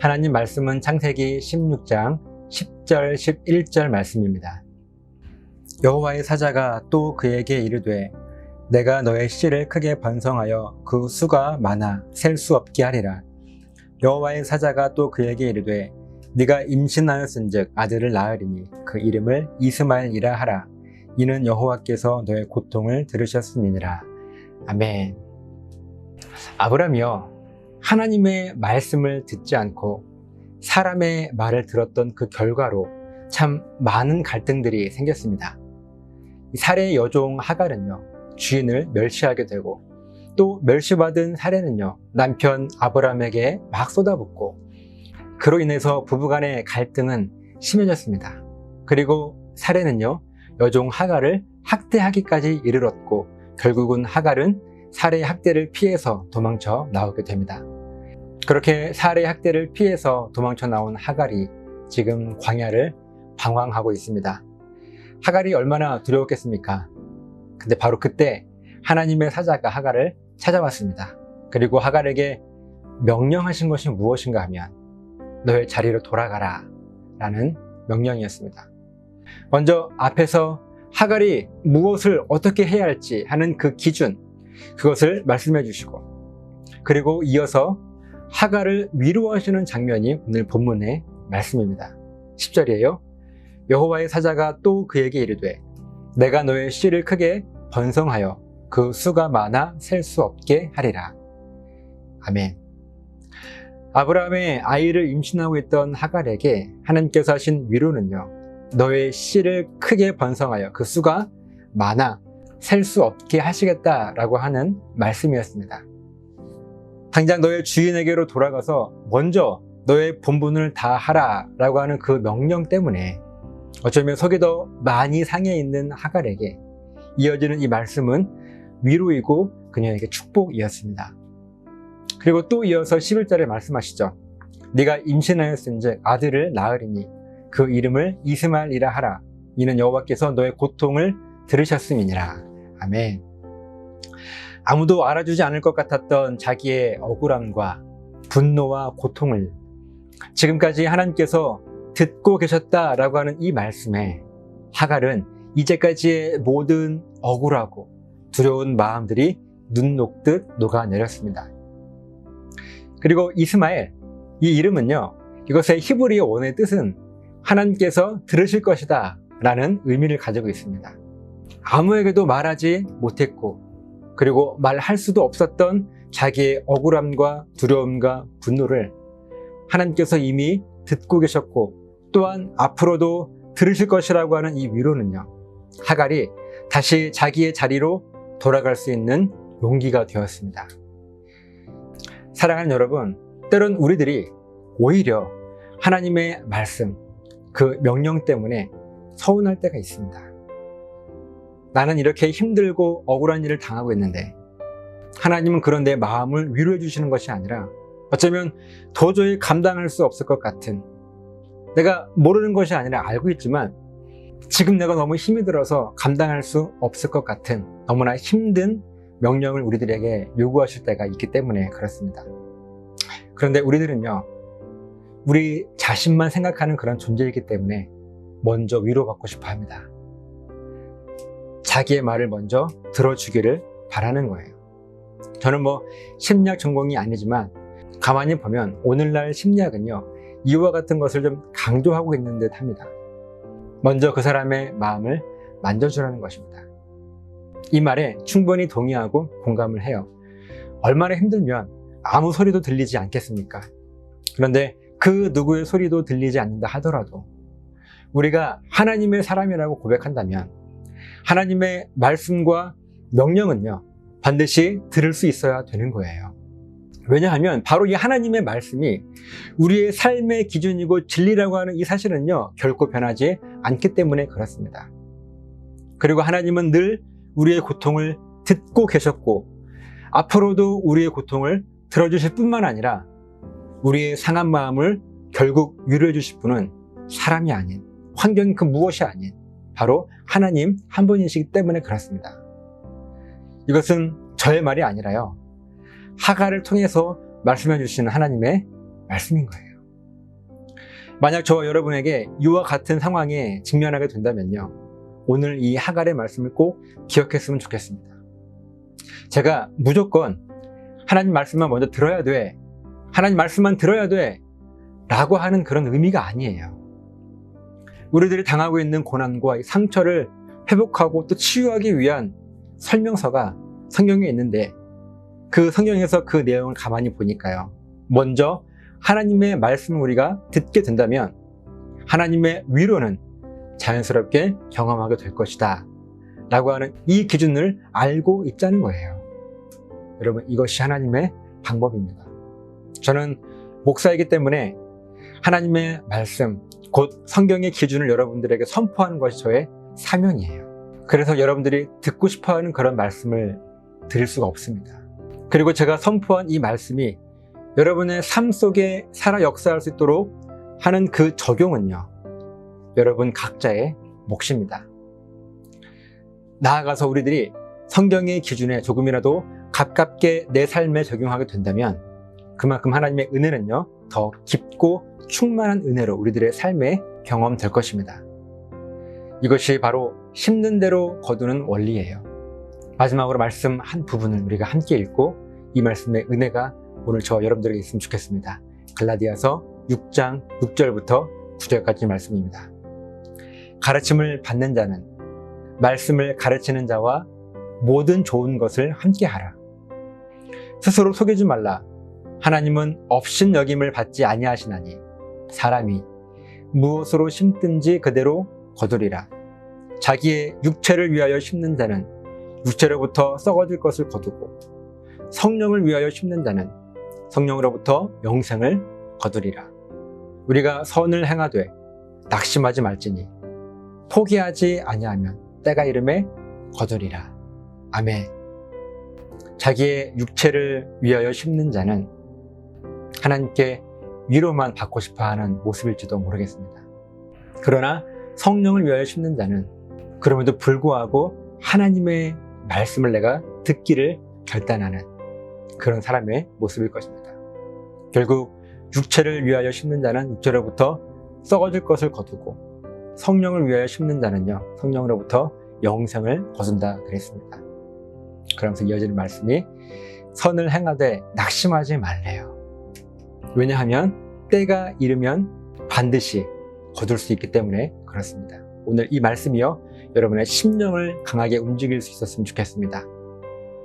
하나님 말씀은 창세기 16장 10절 11절 말씀입니다. 여호와의 사자가 또 그에게 이르되 내가 너의 씨를 크게 번성하여 그 수가 많아 셀 수 없게 하리라. 여호와의 사자가 또 그에게 이르되 네가 임신하였은즉 아들을 낳으리니 그 이름을 이스마엘이라 하라. 이는 여호와께서 너의 고통을 들으셨음이니라. 아멘. 아브라함이요 하나님의 말씀을 듣지 않고 사람의 말을 들었던 그 결과로 참 많은 갈등들이 생겼습니다. 이 살해의 여종 하갈은요 주인을 멸시하게 되고 또 멸시받은 사례는요 남편 아브라함에게 막 쏟아붓고 그로 인해서 부부간의 갈등은 심해졌습니다. 그리고 사례는요 여종 하갈을 학대하기까지 이르렀고 결국은 하갈은 살해 학대를 피해서 도망쳐 나오게 됩니다. 그렇게 살해 학대를 피해서 도망쳐 나온 하갈이 지금 광야를 방황하고 있습니다. 하갈이 얼마나 두려웠겠습니까? 근데 바로 그때 하나님의 사자가 하갈을 찾아왔습니다. 그리고 하갈에게 명령하신 것이 무엇인가 하면 너의 자리로 돌아가라 라는 명령이었습니다. 먼저 앞에서 하갈이 무엇을 어떻게 해야 할지 하는 그 기준, 그것을 말씀해 주시고, 그리고 이어서 하갈을 위로하시는 장면이 오늘 본문의 말씀입니다. 10절이에요. 여호와의 사자가 또 그에게 이르되, 내가 너의 씨를 크게 번성하여 그 수가 많아 셀 수 없게 하리라. 아멘. 아브라함의 아이를 임신하고 있던 하갈에게 하나님께서 하신 위로는요, 너의 씨를 크게 번성하여 그 수가 많아 셀 수 없게 하시겠다라고 하는 말씀이었습니다. 당장 너의 주인에게로 돌아가서 먼저 너의 본분을 다 하라라고 하는 그 명령 때문에 어쩌면 속이 더 많이 상해 있는 하갈에게 이어지는 이 말씀은 위로이고 그녀에게 축복이었습니다. 그리고 또 이어서 11절에 말씀하시죠. 네가 임신하였은즉 아들을 낳으리니 그 이름을 이스마엘이라 하라. 이는 여호와께서 너의 고통을 들으셨음이니라. 아멘. 아무도 알아주지 않을 것 같았던 자기의 억울함과 분노와 고통을 지금까지 하나님께서 듣고 계셨다라고 하는 이 말씀에 하갈은 이제까지의 모든 억울하고 두려운 마음들이 눈 녹듯 녹아내렸습니다. 그리고 이스마엘, 이 이름은요, 이것의 히브리어 원의 뜻은 하나님께서 들으실 것이다 라는 의미를 가지고 있습니다. 아무에게도 말하지 못했고, 그리고 말할 수도 없었던 자기의 억울함과 두려움과 분노를 하나님께서 이미 듣고 계셨고, 또한 앞으로도 들으실 것이라고 하는 이 위로는요, 하갈이 다시 자기의 자리로 돌아갈 수 있는 용기가 되었습니다. 사랑하는 여러분, 때론 우리들이 오히려 하나님의 말씀, 그 명령 때문에 서운할 때가 있습니다. 나는 이렇게 힘들고 억울한 일을 당하고 있는데 하나님은 그런 내 마음을 위로해 주시는 것이 아니라 어쩌면 도저히 감당할 수 없을 것 같은 내가 모르는 것이 아니라 알고 있지만 지금 내가 너무 힘이 들어서 감당할 수 없을 것 같은 너무나 힘든 명령을 우리들에게 요구하실 때가 있기 때문에 그렇습니다. 그런데 우리들은요, 우리 자신만 생각하는 그런 존재이기 때문에 먼저 위로받고 싶어 합니다. 자기의 말을 먼저 들어주기를 바라는 거예요. 저는 뭐 심리학 전공이 아니지만 가만히 보면 오늘날 심리학은요, 이와 같은 것을 좀 강조하고 있는 듯 합니다. 먼저 그 사람의 마음을 만져주라는 것입니다. 이 말에 충분히 동의하고 공감을 해요. 얼마나 힘들면 아무 소리도 들리지 않겠습니까? 그런데 그 누구의 소리도 들리지 않는다 하더라도 우리가 하나님의 사람이라고 고백한다면 하나님의 말씀과 명령은요, 반드시 들을 수 있어야 되는 거예요. 왜냐하면 바로 이 하나님의 말씀이 우리의 삶의 기준이고 진리라고 하는 이 사실은요, 결코 변하지 않기 때문에 그렇습니다. 그리고 하나님은 늘 우리의 고통을 듣고 계셨고, 앞으로도 우리의 고통을 들어주실 뿐만 아니라 우리의 상한 마음을 결국 위로해 주실 분은 사람이 아닌, 환경 그 무엇이 아닌, 바로 하나님 한 분이시기 때문에 그렇습니다. 이것은 저의 말이 아니라요. 하가를 통해서 말씀해 주시는 하나님의 말씀인 거예요. 만약 저와 여러분에게 이와 같은 상황에 직면하게 된다면요. 오늘 이 하갈의 말씀을 꼭 기억했으면 좋겠습니다. 제가 무조건 하나님 말씀만 먼저 들어야 돼. 하나님 말씀만 들어야 돼. 라고 하는 그런 의미가 아니에요. 우리들이 당하고 있는 고난과 상처를 회복하고 또 치유하기 위한 설명서가 성경에 있는데 그 성경에서 그 내용을 가만히 보니까요. 먼저 하나님의 말씀을 우리가 듣게 된다면 하나님의 위로는 자연스럽게 경험하게 될 것이다. 라고 하는 이 기준을 알고 있자는 거예요. 여러분, 이것이 하나님의 방법입니다. 저는 목사이기 때문에 하나님의 말씀, 곧 성경의 기준을 여러분들에게 선포하는 것이 저의 사명이에요. 그래서 여러분들이 듣고 싶어 하는 그런 말씀을 드릴 수가 없습니다. 그리고 제가 선포한 이 말씀이 여러분의 삶 속에 살아 역사할 수 있도록 하는 그 적용은요. 여러분 각자의 몫입니다. 나아가서 우리들이 성경의 기준에 조금이라도 가깝게 내 삶에 적용하게 된다면 그만큼 하나님의 은혜는요, 더 깊고 충만한 은혜로 우리들의 삶에 경험될 것입니다. 이것이 바로 심는 대로 거두는 원리예요. 마지막으로 말씀 한 부분을 우리가 함께 읽고 이 말씀의 은혜가 오늘 저와 여러분들에게 있으면 좋겠습니다. 갈라디아서 6장 6절부터 9절까지 말씀입니다. 가르침을 받는 자는 말씀을 가르치는 자와 모든 좋은 것을 함께 하라. 스스로 속이지 말라. 하나님은 업신 여김을 받지 아니하시나니 사람이 무엇으로 심든지 그대로 거두리라. 자기의 육체를 위하여 심는 자는 육체로부터 썩어질 것을 거두고 성령을 위하여 심는 자는 성령으로부터 영생을 거두리라. 우리가 선을 행하되 낙심하지 말지니 포기하지 아니하면 때가 이름에 거두리라. 아멘. 자기의 육체를 위하여 심는 자는 하나님께 위로만 받고 싶어 하는 모습일지도 모르겠습니다. 그러나 성령을 위하여 심는 자는 그럼에도 불구하고 하나님의 말씀을 내가 듣기를 결단하는 그런 사람의 모습일 것입니다. 결국 육체를 위하여 심는 자는 육체로부터 썩어질 것을 거두고 성령을 위하여 심는 자는요 성령으로부터 영생을 거둔다 그랬습니다. 그러면서 이어지는 말씀이 선을 행하되 낙심하지 말래요. 왜냐하면 때가 이르면 반드시 거둘 수 있기 때문에 그렇습니다. 오늘 이 말씀이요 여러분의 심령을 강하게 움직일 수 있었으면 좋겠습니다.